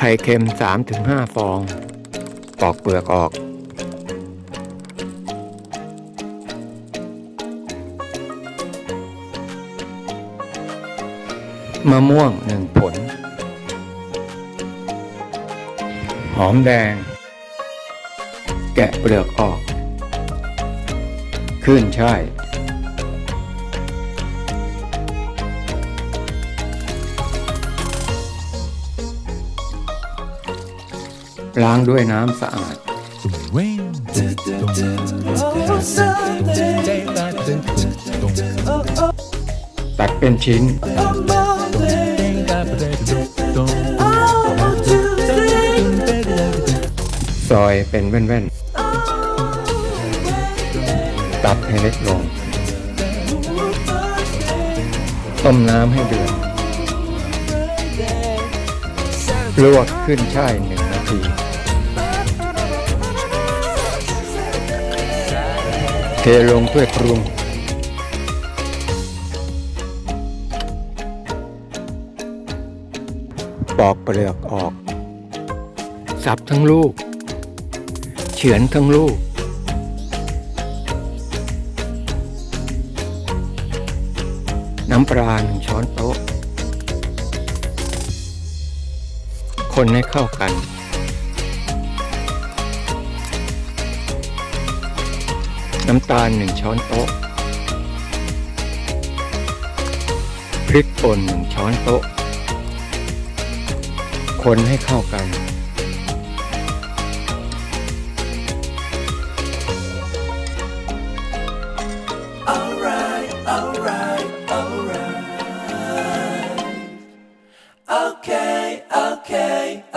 ไข่เค็ม 3-5 ฟอง ปอกเปลือกออก มะม่วงหนึ่งผล หอมแดง แกะเปลือกออก ขึ้นช่าย ล้างด้วยน้ำสะอาด ตัดเป็นชิ้น ซอยเป็นแว่นๆ ตัดให้เล็กลง ต้มน้ำให้เดือดลวกขึ้นช่ายหนึ่งนาที เทลงถ้วยปรุง ปอกเปลือกออก สับทั้งลูก เฉือนทั้งลูก น้ำปลาหนึ่งช้อนโต๊ะ คนให้เข้ากัน น้ำตาลหนึ่งช้อนโต๊ะ พริกป่นหนึ่งช้อนโต๊ะ คนให้เข้ากัน